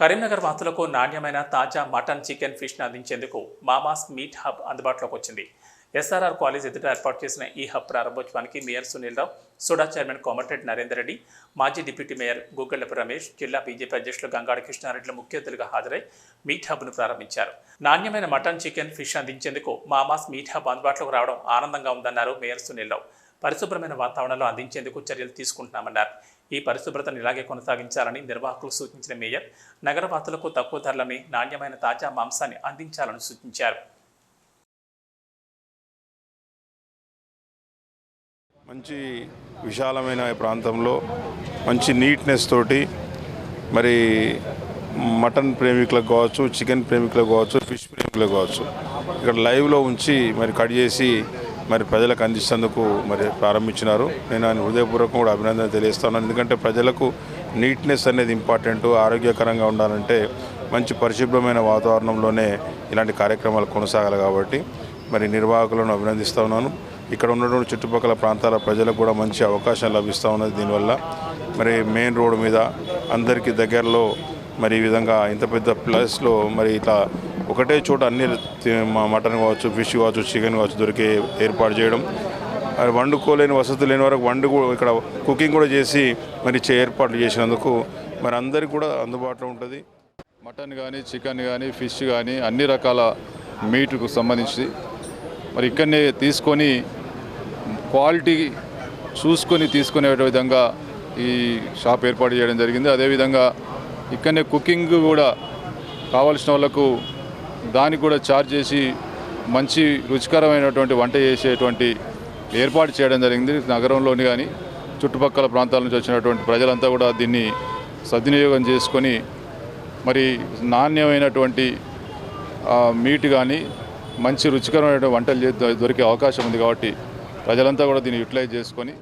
కరీంనగర్ వాసులకు నాణ్యమైన తాజా మటన్ చికెన్ ఫిష్ను అందించేందుకు మామాస్ మీట్ హబ్ అందుబాటులోకి వచ్చింది. ఎస్ఆర్ఆర్ కాలేజ్ ఎదుట ఏర్పాటు చేసిన ఈ హబ్ ప్రారంభోత్సవానికి mayor Sunil Rao SUDA chairman Komatireddy Narender Reddy మాజీ డిప్యూటీ మేయర్ గుగ్గళ్ళపు రమేష్ జిల్లా బీజేపీ అధ్యక్షులు గంగాడ కృష్ణారెడ్డిలు ముఖ్య అతిథులుగా హాజరై మీట్ హబ్ను ప్రారంభించారు. నాణ్యమైన మటన్ చికెన్ ఫిష్ అందించేందుకు మామాస్ మీట్ హబ్ అందుబాటులోకి రావడం ఆనందంగా ఉందన్నారు మేయర్ సునీల్ రావు. పరిశుభ్రమైన వాతావరణంలో అందించేందుకు చర్యలు తీసుకుంటున్నామన్నారు. ఈ పరిశుభ్రతను ఇలాగే కొనసాగించాలని నిర్వాహకులు సూచించిన మేయర్ నగరవాసులకు తక్కువ ధరలని నాణ్యమైన తాజా మాంసాన్ని అందించాలని సూచించారు. మంచి విశాలమైన ప్రాంతంలో మంచి నీట్నెస్ తోటి మరి మటన్ ప్రేమికులకు కావచ్చు చికెన్ ప్రేమికులకు కావచ్చు ఫిష్ ప్రేమికులకు కావచ్చు ఇక్కడ లైవ్లో ఉంచి మరి కట్ చేసి మరి ప్రజలకు అందిస్తేందుకు మరి ప్రారంభించినారు. నేను ఆయన హృదయపూర్వకం కూడా అభినందన తెలియస్తున్నాను ఎందుకంటే ప్రజలకు నీట్నెస్ అనేది ఇంపార్టెంట్ ఆరోగ్యకరంగా ఉండాలంటే మంచి పరిశుభ్రమైన వాతావరణంలోనే ఇలాంటి కార్యక్రమాలు కొనసాగాలి కాబట్టి మరి నిర్వాహకులను అభినందిస్తూ ఉన్నాను. ఇక్కడ ఉన్నటువంటి చుట్టుపక్కల ప్రాంతాల ప్రజలకు కూడా మంచి అవకాశం లభిస్తూ ఉన్నది దీనివల్ల. మరి మెయిన్ రోడ్డు మీద అందరికీ దగ్గరలో మరి ఈ విధంగా ఇంత పెద్ద ప్లేస్లో మరి ఇట్లా ఒకటే చోట అన్ని మటన్ కావచ్చు ఫిష్ కావచ్చు చికెన్ కావచ్చు దొరికే ఏర్పాటు చేయడం. అది వండుకోలేని వసతి లేని వరకు వండు కూడా ఇక్కడ కుకింగ్ కూడా చేసి మరి ఇచ్చే ఏర్పాట్లు చేసినందుకు మరి అందరికీ కూడా అందుబాటులో ఉంటుంది. మటన్ కానీ చికెన్ కానీ ఫిష్ కానీ అన్ని రకాల మీట్కు సంబంధించి మరి ఇక్కడనే తీసుకొని క్వాలిటీ చూసుకొని తీసుకునే విధంగా ఈ షాప్ ఏర్పాటు చేయడం జరిగింది. అదేవిధంగా ఇక్కడనే కుకింగ్ కూడా కావాల్సిన వాళ్ళకు దానికి కూడా చార్జ్ చేసి మంచి రుచికరమైనటువంటి వంట చేసేటువంటి ఏర్పాటు చేయడం జరిగింది నగరంలోని కానీ చుట్టుపక్కల ప్రాంతాల నుంచి వచ్చినటువంటి ప్రజలంతా కూడా దీన్ని సద్వినియోగం చేసుకొని మరి నాణ్యమైనటువంటి మీట్ కానీ మంచి రుచికరమైన వంటలు చే- దొరికే అవకాశం ఉంది కాబట్టి ప్రజలంతా కూడా దీన్ని యూటిలైజ్ చేసుకొని